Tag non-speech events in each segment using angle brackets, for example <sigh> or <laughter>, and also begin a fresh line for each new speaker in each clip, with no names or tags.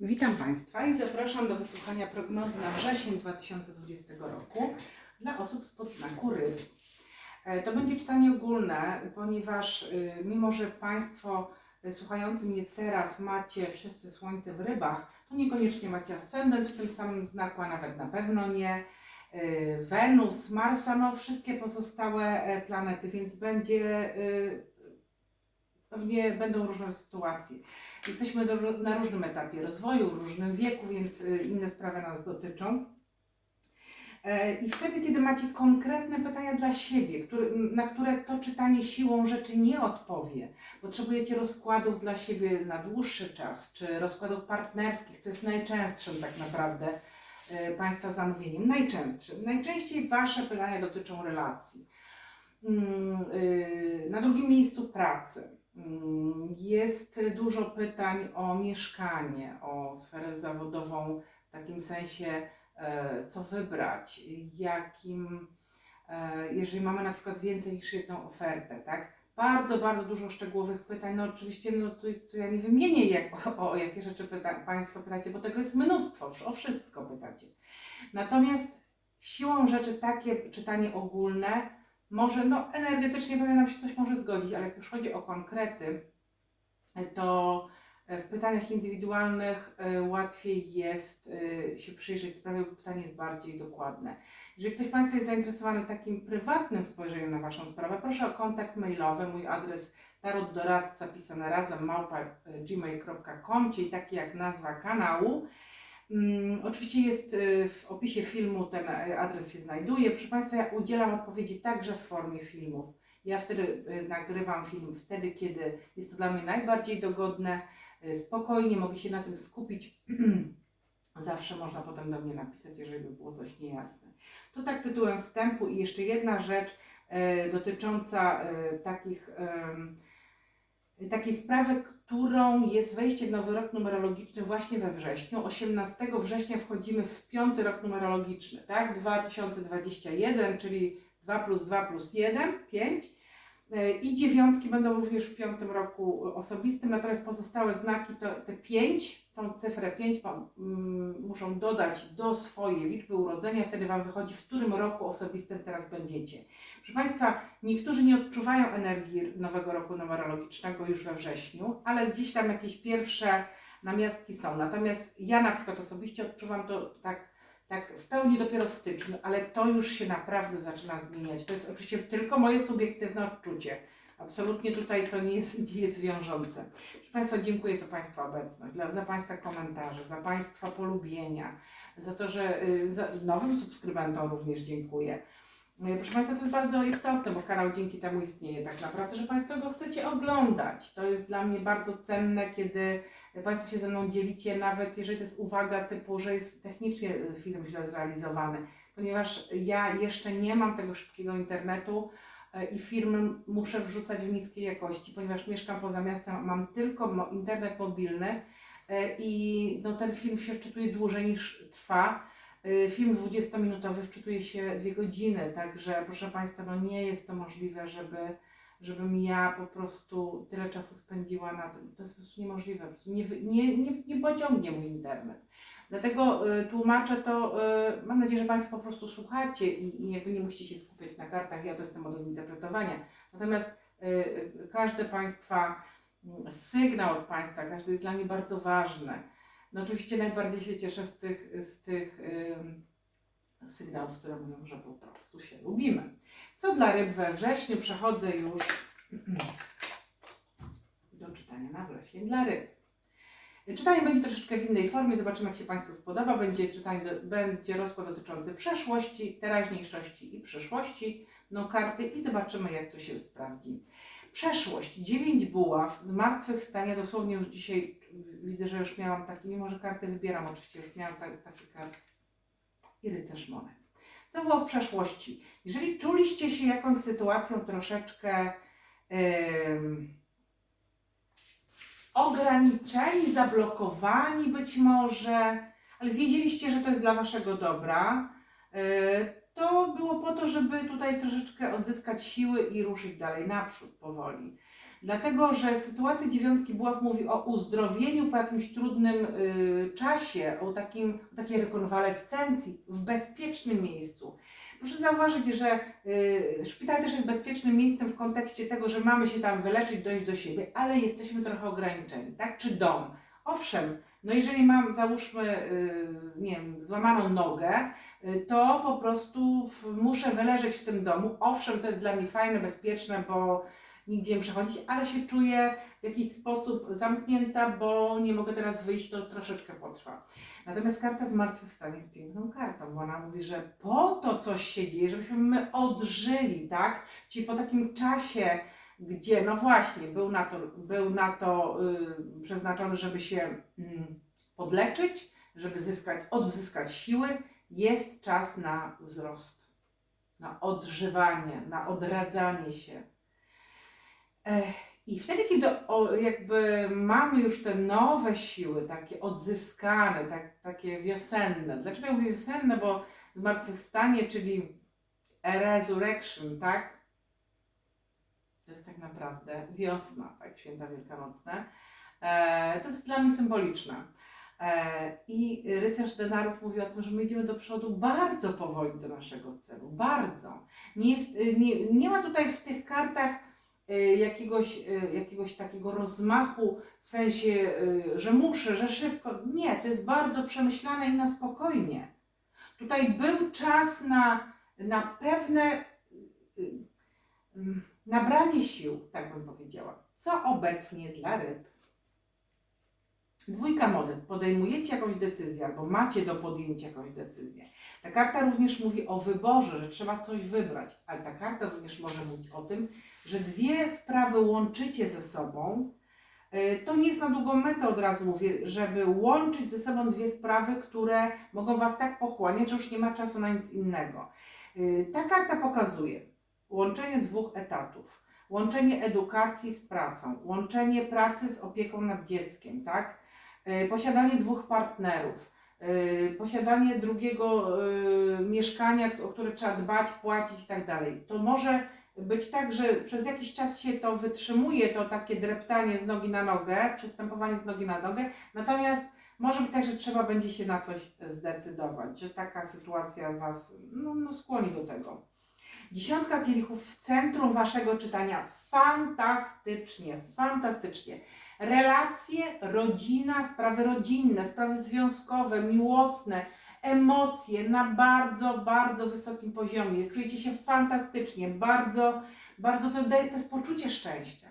Witam Państwa i zapraszam do wysłuchania prognozy na wrzesień 2020 roku dla osób spod znaku ryb. E, To będzie czytanie ogólne, ponieważ y, mimo, że Państwo y, słuchający mnie teraz macie wszyscy słońce w rybach, to niekoniecznie macie ascendent w tym samym znaku, a nawet na pewno nie. Y, Wenus, Marsa, no wszystkie pozostałe e, planety, więc będzie y, pewnie będą różne sytuacje. Jesteśmy do, na różnym etapie rozwoju, w różnym wieku, więc y, inne sprawy nas dotyczą. E, I wtedy, kiedy macie konkretne pytania dla siebie, który, na które to czytanie siłą rzeczy nie odpowie, potrzebujecie rozkładów dla siebie na dłuższy czas, czy rozkładów partnerskich, co jest najczęstszym tak naprawdę e, Państwa zamówieniem. Najczęstszym. Najczęściej Wasze pytania dotyczą relacji. Mm, y, Na drugim miejscu pracy. Jest dużo pytań o mieszkanie, o sferę zawodową w takim sensie, e, co wybrać, jakim, e, jeżeli mamy na przykład więcej niż jedną ofertę, tak? Bardzo, bardzo dużo szczegółowych pytań. No oczywiście, no to, to ja nie wymienię, jak, o, o jakie rzeczy pyta, Państwo pytacie, bo tego jest mnóstwo, o wszystko pytacie. Natomiast siłą rzeczy takie czytanie ogólne może, no energetycznie pewnie nam się coś może zgodzić, ale jak już chodzi o konkrety, to w pytaniach indywidualnych e, łatwiej jest e, się przyjrzeć sprawie, bo pytanie jest bardziej dokładne. Jeżeli ktoś Państwa jest zainteresowany takim prywatnym spojrzeniem na Waszą sprawę, proszę o kontakt mailowy. Mój adres tarotdoradca pisane razem małpa e, gmail.com, czyli taki jak nazwa kanału. Mm, oczywiście jest y, w opisie filmu, ten y, adres się znajduje. Proszę Państwa, ja udzielam odpowiedzi także w formie filmów. Ja wtedy y, nagrywam film wtedy, kiedy jest to dla mnie najbardziej dogodne, spokojnie mogę się na tym skupić. <clears throat> Zawsze można potem do mnie napisać, jeżeli by było coś niejasne. To tak tytułem wstępu i jeszcze jedna rzecz dotycząca takich, takiej sprawy, którą jest wejście w nowy rok numerologiczny właśnie we wrześniu. 18 września wchodzimy w piąty rok numerologiczny, tak? 2021, czyli 2 plus 2 plus 1, 5. E, I dziewiątki będą również w piątym roku osobistym, natomiast pozostałe znaki, to te 5, tą cyfrę 5 pa- mm, muszą dodać do swojej liczby urodzenia, wtedy Wam wychodzi, w którym roku osobistym teraz będziecie. Proszę Państwa, niektórzy nie odczuwają energii nowego roku numerologicznego już we wrześniu, ale gdzieś tam jakieś pierwsze namiastki są. Natomiast ja na przykład osobiście odczuwam to tak, tak w pełni dopiero w styczniu, ale to już się naprawdę zaczyna zmieniać. To jest oczywiście tylko moje subiektywne odczucie. Absolutnie tutaj to nie jest, nie jest wiążące. Proszę Państwa, dziękuję za Państwa obecność, dla, za Państwa komentarze, za Państwa polubienia, za to, że y, za, nowym subskrybentom również dziękuję. Y, Proszę Państwa, to jest bardzo istotne, bo kanał dzięki temu istnieje tak naprawdę, że Państwo go chcecie oglądać. To jest dla mnie bardzo cenne, kiedy Państwo się ze mną dzielicie, nawet jeżeli to jest uwaga typu, że jest technicznie film źle zrealizowany, ponieważ ja jeszcze nie mam tego szybkiego internetu y, i filmy muszę wrzucać w niskiej jakości, ponieważ mieszkam poza miastem, mam tylko internet mobilny y, i no, ten film się wczytuje dłużej niż trwa. Y, Film 20-minutowy wczytuje się dwie godziny, także proszę Państwa, no nie jest to możliwe, żeby, żebym ja po prostu tyle czasu spędziła na tym. To jest po prostu niemożliwe, po prostu nie, nie, nie, nie pociągnie mój internet. Dlatego y, tłumaczę to, y, mam nadzieję, że Państwo po prostu słuchacie i, i jakby nie musicie się skupiać na kartach, ja to jestem od interpretowania. Natomiast y, y, każdy Państwa mm, sygnał od Państwa, każdy jest dla mnie bardzo ważny. No oczywiście najbardziej się cieszę z tych, z tych ym, sygnałów, które mówią, że po prostu się lubimy. Co dla ryb we wrześniu? Przechodzę już <clears throat> do czytania na wrześniu dla ryb. Czytanie będzie troszeczkę w innej formie, zobaczymy jak się Państwu spodoba. Będzie czytanie, będzie rozkład dotyczący przeszłości, teraźniejszości i przyszłości, no karty i zobaczymy jak to się sprawdzi. Przeszłość, dziewięć buław, zmartwychwstanie, dosłownie już dzisiaj widzę, że już miałam taki, mimo że karty wybieram oczywiście, już miałam tak, takie karty. I rycerz monet. Co było w przeszłości? Jeżeli czuliście się jakąś sytuacją troszeczkę em, ograniczeni, zablokowani być może, ale wiedzieliście, że to jest dla Waszego dobra, y, to było po to, żeby tutaj troszeczkę odzyskać siły i ruszyć dalej naprzód powoli. Dlatego, że sytuacja dziewiątki buław mówi o uzdrowieniu po jakimś trudnym y, czasie, o, takim, o takiej rekonwalescencji w bezpiecznym miejscu. Proszę zauważyć, że y, szpital też jest bezpiecznym miejscem w kontekście tego, że mamy się tam wyleczyć, dojść do siebie, ale jesteśmy trochę ograniczeni, tak? Czy dom? Owszem, no jeżeli mam, załóżmy, y, nie wiem, złamaną nogę, y, to po prostu muszę wyleżeć w tym domu. Owszem, to jest dla mnie fajne, bezpieczne, bo nigdzie nie przechodzić, ale się czuję w jakiś sposób zamknięta, bo nie mogę teraz wyjść, to troszeczkę potrwa. Natomiast karta zmartwychwstania jest piękną kartą, bo ona mówi, że po to coś się dzieje, żebyśmy my odżyli, tak? Czyli po takim czasie, gdzie, no właśnie, był na to, był na to y, przeznaczony, żeby się mm, podleczyć, żeby zyskać, odzyskać siły, jest czas na wzrost, na odżywanie, na odradzanie się. I wtedy, kiedy jakby mamy już te nowe siły, takie odzyskane, tak, takie wiosenne. Dlaczego ja mówię wiosenne? Bo zmartwychwstanie, czyli resurrection, tak? To jest tak naprawdę wiosna, tak, święta wielkanocne. E, to jest dla mnie symboliczne. E, I rycerz denarów mówi o tym, że my idziemy do przodu bardzo powoli do naszego celu. Bardzo. Nie, jest, nie, nie ma tutaj w tych kartach jakiegoś, y, jakiegoś takiego rozmachu w sensie, y, że muszę, że szybko. Nie, to jest bardzo przemyślane i na spokojnie. Tutaj był czas na, na pewne nabranie sił, tak bym powiedziała. Co obecnie dla ryb? Dwójka monet. Podejmujecie jakąś decyzję albo macie do podjęcia jakąś decyzję. Ta karta również mówi o wyborze, że trzeba coś wybrać, ale ta karta również może mówić o tym, że dwie sprawy łączycie ze sobą. Y, To nie jest na długą metę, od razu mówię, żeby łączyć ze sobą dwie sprawy, które mogą Was tak pochłaniać, że już nie ma czasu na nic innego. Y, Ta karta pokazuje łączenie dwóch etatów, łączenie edukacji z pracą, łączenie pracy z opieką nad dzieckiem, tak? Y, Posiadanie dwóch partnerów, posiadanie drugiego mieszkania, o które trzeba dbać, płacić i tak dalej. To może być tak, że przez jakiś czas się to wytrzymuje, to takie dreptanie z nogi na nogę, przystępowanie z nogi na nogę, natomiast może być tak, że trzeba będzie się na coś zdecydować, że taka sytuacja Was no, no, skłoni do tego. Dziesiątka kielichów w centrum Waszego czytania. Fantastycznie, fantastycznie. Relacje, rodzina, sprawy rodzinne, sprawy związkowe, miłosne, emocje na bardzo, bardzo wysokim poziomie. Czujecie się fantastycznie, bardzo, bardzo to daje, to jest poczucie szczęścia.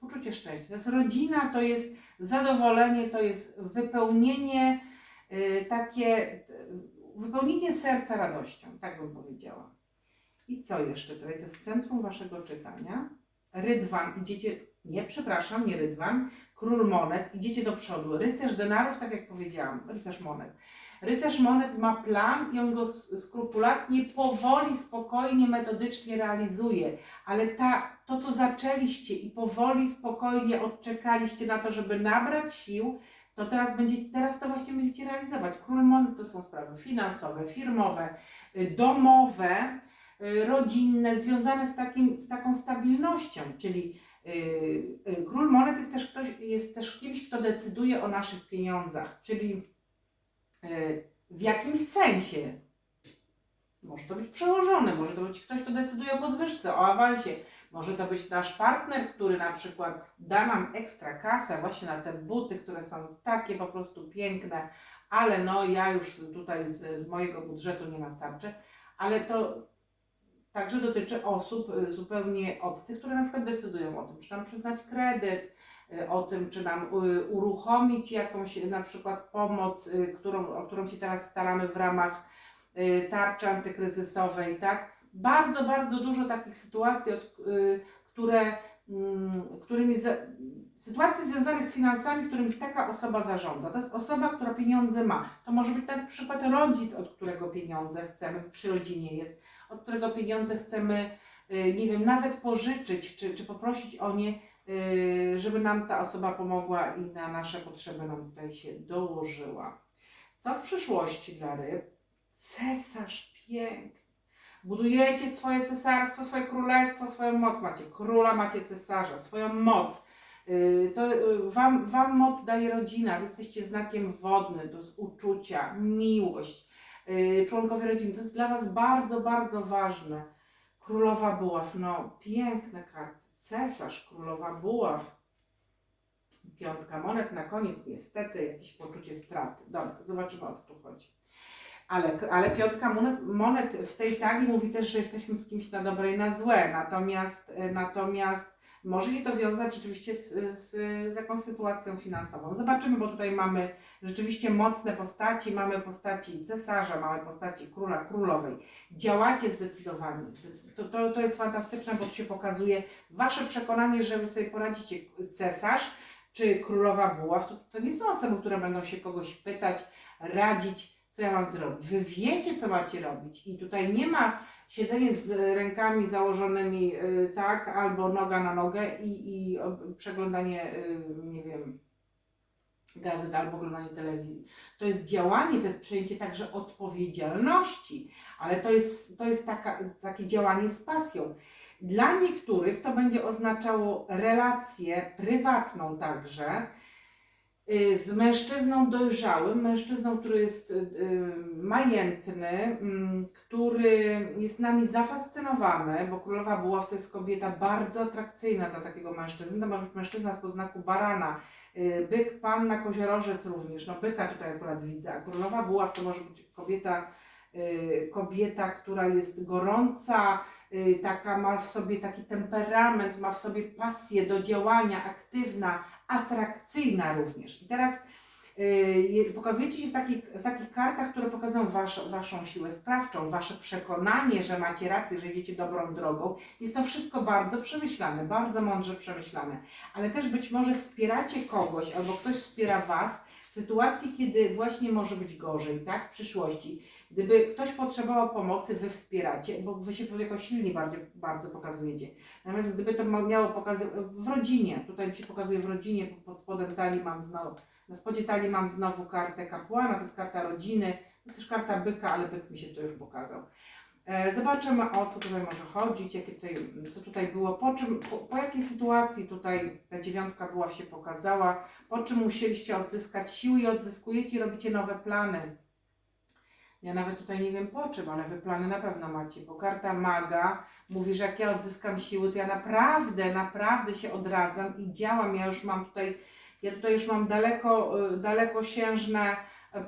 Poczucie szczęścia. To jest rodzina, to jest zadowolenie, to jest wypełnienie, y, takie, y, wypełnienie serca radością, tak bym powiedziała. I co jeszcze tutaj? To jest centrum Waszego czytania. Rydwan, idziecie, nie przepraszam, nie Rydwan, król monet, idziecie do przodu. Rycerz denarów, tak jak powiedziałam, rycerz monet. Rycerz monet ma plan i on go skrupulatnie, powoli, spokojnie, metodycznie realizuje. Ale ta, to, co zaczęliście i powoli, spokojnie odczekaliście na to, żeby nabrać sił, to teraz, będzie, teraz to właśnie będziecie realizować. Król monet to są sprawy finansowe, firmowe, y, domowe, rodzinne, związane z, takim, z taką stabilnością, czyli y, y, król monet jest też, ktoś, jest też kimś, kto decyduje o naszych pieniądzach, czyli y, w jakimś sensie. Może to być przełożony, może to być ktoś, kto decyduje o podwyżce, o awansie, może to być nasz partner, który na przykład da nam ekstra kasę właśnie na te buty, które są takie po prostu piękne, ale no ja już tutaj z, z mojego budżetu nie nastarczę, ale to także dotyczy osób y, zupełnie obcych, które na przykład decydują o tym, czy nam przyznać kredyt, y, o tym, czy nam y, uruchomić jakąś na przykład pomoc, którą, o którą się teraz staramy w ramach tarczy antykryzysowej, tak? Bardzo, bardzo dużo takich sytuacji, które, mm, którymi sytuacji związanych z finansami, którymi taka osoba zarządza. To jest osoba, która pieniądze ma. To może być na przykład rodzic, od którego pieniądze chcemy, przy rodzinie jest, od którego pieniądze chcemy, y, nie wiem, nawet pożyczyć, czy, czy poprosić o nie, y, żeby nam ta osoba pomogła i na nasze potrzeby nam tutaj się dołożyła. Co w przyszłości dla ryb? Cesarz piękny. Budujecie swoje cesarstwo, swoje królestwo, swoją moc. Macie króla, macie cesarza, swoją moc. Y, To wam, wam moc daje rodzina, wy jesteście znakiem wodnym, to jest uczucia, miłość, członkowie rodziny. To jest dla Was bardzo, bardzo ważne. Królowa Buław, no piękne karty. Cesarz, Królowa Buław. Piątka monet na koniec, niestety jakieś poczucie straty. Dobra, zobaczymy o co tu chodzi. Ale, ale piątka monet, w tej talii mówi też, że jesteśmy z kimś na dobre i na złe. Natomiast, e, natomiast może się to wiązać rzeczywiście z, z, z jakąś sytuacją finansową. Zobaczymy, bo tutaj mamy rzeczywiście mocne postaci. Mamy postaci cesarza, mamy postaci króla, królowej. Działacie zdecydowanie. Zdec- To, to, to jest fantastyczne, bo tu się pokazuje Wasze przekonanie, że Wy sobie poradzicie. Cesarz czy królowa buław, to, to nie są osoby, które będą się kogoś pytać, radzić, co ja mam zrobić. Wy wiecie, co macie robić i tutaj nie ma siedzenie z rękami założonymi y, tak, albo noga na nogę i, i przeglądanie, y, nie wiem, gazet albo oglądanie telewizji. To jest działanie, to jest przejęcie także odpowiedzialności, ale to jest, to jest taka, takie działanie z pasją. Dla niektórych to będzie oznaczało relację prywatną także z mężczyzną dojrzałym, mężczyzną, który jest y, y, majętny, mm, który jest nami zafascynowany, bo królowa buław to jest kobieta bardzo atrakcyjna dla takiego mężczyzny. To może być mężczyzna z poznaku barana, y, byk, panna, koziorożec również. No byka tutaj akurat widzę, a królowa buław to może być kobieta, y, kobieta, która jest gorąca, y, taka ma w sobie taki temperament, ma w sobie pasję do działania, aktywna, atrakcyjna również. I teraz y, je- pokazujecie się w takich, w takich kartach, które pokazują wasz, Waszą siłę sprawczą, Wasze przekonanie, że macie rację, że idziecie dobrą drogą. Jest to wszystko bardzo przemyślane, bardzo mądrze przemyślane. Ale też być może wspieracie kogoś, albo ktoś wspiera Was w sytuacji, kiedy właśnie może być gorzej, tak? W przyszłości. Gdyby ktoś potrzebował pomocy, Wy wspieracie, bo Wy się tu jako silni bardzo, bardzo pokazujecie. Natomiast gdyby to miało pokazywać w rodzinie, tutaj mi się pokazuje w rodzinie, po- pod spodem talii mam znowu, na spodzie talii mam znowu kartę kapłana, to jest karta rodziny, to jest też karta byka, ale byk mi się to już pokazał. E, Zobaczymy o co tutaj może chodzić, jakie tutaj, co tutaj było, po czym, po, po jakiej sytuacji tutaj ta dziewiątka była się pokazała, po czym musieliście odzyskać siły i odzyskujecie i robicie nowe plany. Ja nawet tutaj nie wiem po czym, ale wy plany na pewno macie, bo karta maga mówi, że jak ja odzyskam siły, to ja naprawdę, naprawdę się odradzam i działam. Ja już mam tutaj, ja tutaj już mam daleko, y, dalekosiężne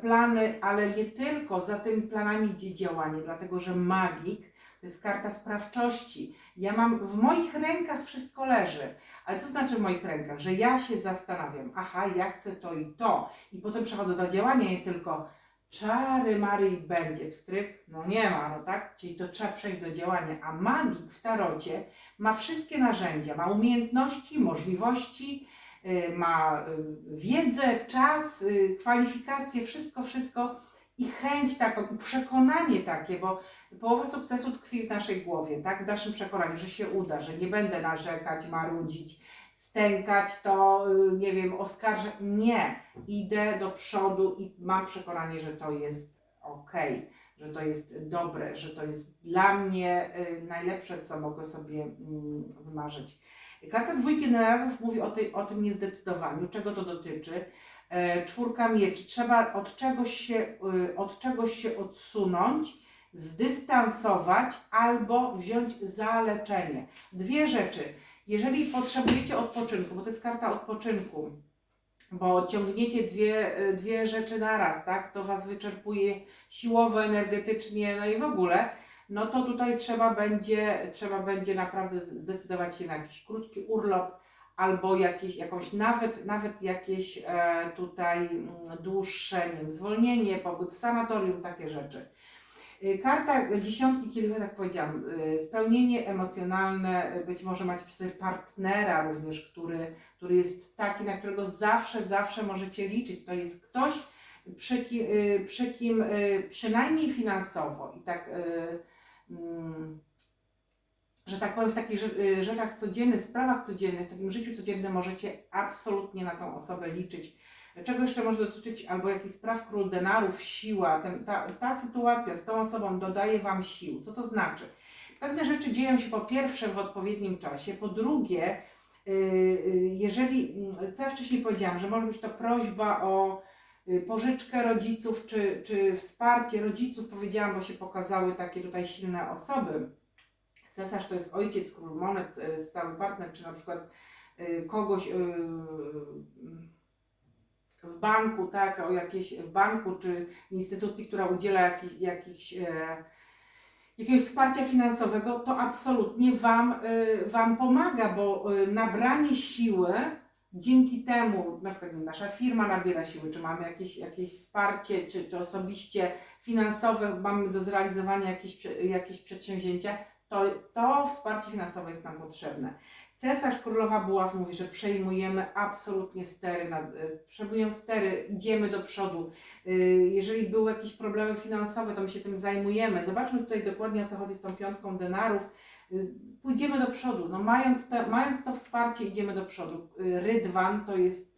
plany, ale nie tylko, za tymi planami idzie działanie, dlatego że magik to jest karta sprawczości. Ja mam, w moich rękach wszystko leży. Ale co znaczy w moich rękach? Że ja się zastanawiam, aha, ja chcę to i to. I potem przechodzę do działania, nie tylko czary, mary i będzie wstryk. No nie ma, no tak? Czyli to trzeba przejść do działania. A magik w tarocie ma wszystkie narzędzia, ma umiejętności, możliwości, y, ma y, wiedzę, czas, y, kwalifikacje, wszystko, wszystko i chęć taką, przekonanie takie, bo połowa sukcesu tkwi w naszej głowie, tak? W naszym przekonaniu, że się uda, że nie będę narzekać, marudzić, stękać, to y, nie wiem, oskarżać. Nie, idę do przodu i mam przekonanie, że to jest ok, że to jest dobre, że to jest dla mnie y, najlepsze, co mogę sobie mm, wymarzyć. Karta dwójki generałów mówi o, tej, o tym niezdecydowaniu. Czego to dotyczy? E, czwórka mieczy. Trzeba od czegoś, się, y, od czegoś się odsunąć, zdystansować albo wziąć zaleczenie. Dwie rzeczy. Jeżeli potrzebujecie odpoczynku, bo to jest karta odpoczynku, bo ciągniecie dwie, y, dwie rzeczy naraz, tak? To Was wyczerpuje siłowo, energetycznie, no i w ogóle no to tutaj trzeba będzie, trzeba będzie naprawdę zdecydować się na jakiś krótki urlop albo jakieś, jakąś nawet, nawet jakieś e, tutaj mm, dłuższe, nie wiem, zwolnienie, pobyt w sanatorium, takie rzeczy. Y, Karta dziesiątki kielichów, tak powiedziałam, y, spełnienie emocjonalne, być może macie przy sobie partnera również, który, który jest taki, na którego zawsze, zawsze możecie liczyć. To jest ktoś, przy kim, przy kim przynajmniej finansowo i tak, y, mm, że tak powiem, w takich y, rzeczach codziennych, sprawach codziennych, w takim życiu codziennym możecie absolutnie na tą osobę liczyć. czego jeszcze może dotyczyć, albo jakichś spraw król denarów, siła, ten, ta, ta sytuacja z tą osobą dodaje Wam sił. Co to znaczy? Pewne rzeczy dzieją się po pierwsze w odpowiednim czasie, po drugie, yy, yy, jeżeli, mm, co ja wcześniej powiedziałam, że może być to prośba o y, pożyczkę rodziców, czy, czy wsparcie rodziców, powiedziałam, bo się pokazały takie tutaj silne osoby. Cesarz to jest ojciec, król monet, y, stały partner, czy na przykład y, kogoś y, w banku, tak, o jakieś w banku, czy instytucji, która udziela jakich, jakichś e, jakiegoś wsparcia finansowego, to absolutnie Wam, wam pomaga, bo nabranie siły dzięki temu, na przykład nasza firma nabiera siły, czy mamy jakieś, jakieś wsparcie, czy, czy osobiście finansowe mamy do zrealizowania jakieś, jakieś przedsięwzięcia, to, to wsparcie finansowe jest nam potrzebne. Cesarz Królowa Buław mówi, że przejmujemy absolutnie stery, nad, y, przejmujemy stery, idziemy do przodu. Y, Jeżeli były jakieś problemy finansowe, to my się tym zajmujemy. Zobaczmy tutaj dokładnie o co chodzi z tą piątką denarów. Y, Pójdziemy do przodu. No, mając, te, mając to wsparcie, idziemy do przodu. Rydwan to jest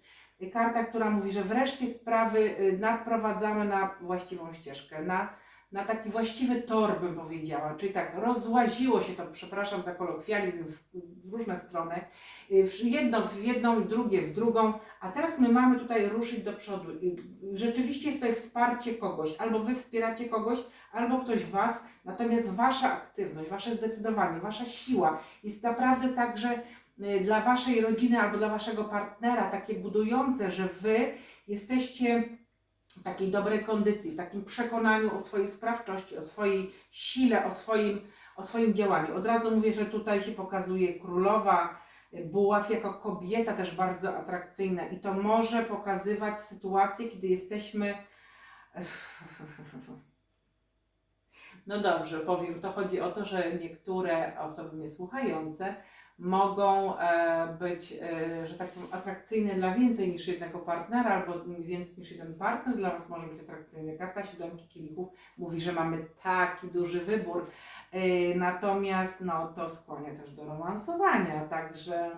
karta, która mówi, że wreszcie sprawy naprowadzamy na właściwą ścieżkę, na, na taki właściwy tor, bym powiedziała. Czyli tak, rozłaziło się to, przepraszam za kolokwializm, w, w różne strony. Y, w jedno w jedną, drugie w drugą, a teraz my mamy tutaj ruszyć do przodu. Y, Rzeczywiście jest tutaj wsparcie kogoś, albo wy wspieracie kogoś, albo ktoś was, natomiast wasza aktywność, wasze zdecydowanie, wasza siła jest naprawdę także y, dla waszej rodziny albo dla waszego partnera takie budujące, że wy jesteście takiej dobrej kondycji, w takim przekonaniu o swojej sprawczości, o swojej sile, o swoim, o swoim działaniu. Od razu mówię, że tutaj się pokazuje królowa, y, buław jako kobieta też bardzo atrakcyjna i to może pokazywać sytuację, kiedy jesteśmy. No dobrze, powiem, to chodzi o to, że niektóre osoby mnie słuchające mogą e, być, e, że tak powiem, atrakcyjne dla więcej niż jednego partnera, albo więcej niż jeden partner dla Was może być atrakcyjny. Karta siódemki kielichów mówi, że mamy taki duży wybór, e, natomiast no, to skłania też do romansowania, także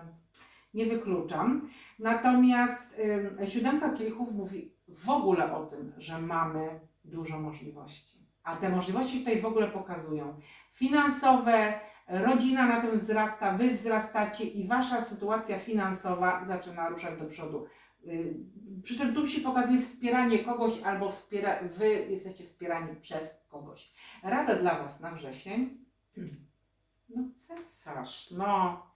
nie wykluczam. Natomiast e, siódemka kielichów mówi w ogóle o tym, że mamy dużo możliwości. A te możliwości tutaj w ogóle pokazują finansowe, rodzina na tym wzrasta, wy wzrastacie i wasza sytuacja finansowa zaczyna ruszać do przodu. Yy, Przy czym tu się pokazuje wspieranie kogoś albo wspiera, wy jesteście wspierani przez kogoś. Rada dla was na wrzesień. No cesarz, no.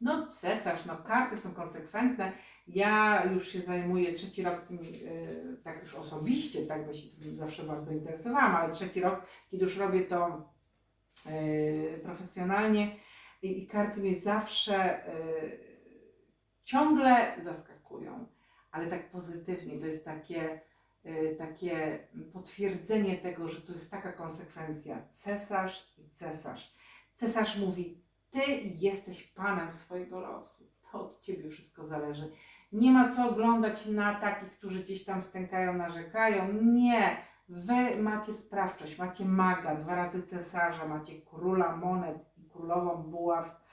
No cesarz, no karty są konsekwentne. Ja już się zajmuję trzeci rok tym, yy, tak już osobiście, tak, bo się tym zawsze bardzo interesowałam, ale trzeci rok, kiedy już robię to yy, profesjonalnie i, i karty mnie zawsze yy, ciągle zaskakują, ale tak pozytywnie. To jest takie, yy, takie potwierdzenie tego, że to jest taka konsekwencja. Cesarz i cesarz. Cesarz mówi, ty jesteś panem swojego losu. To od ciebie wszystko zależy. Nie ma co oglądać na takich, którzy gdzieś tam stękają, narzekają. Nie. Wy macie sprawczość, macie maga, dwa razy cesarza, macie króla monet i królową buław.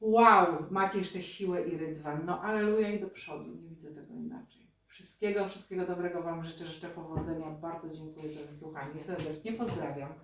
Wow, macie jeszcze siłę i rydwan. No aleluja i do przodu. Nie widzę tego inaczej. Wszystkiego, wszystkiego dobrego Wam życzę. Życzę powodzenia. Bardzo dziękuję za wysłuchanie. Serdecznie pozdrawiam.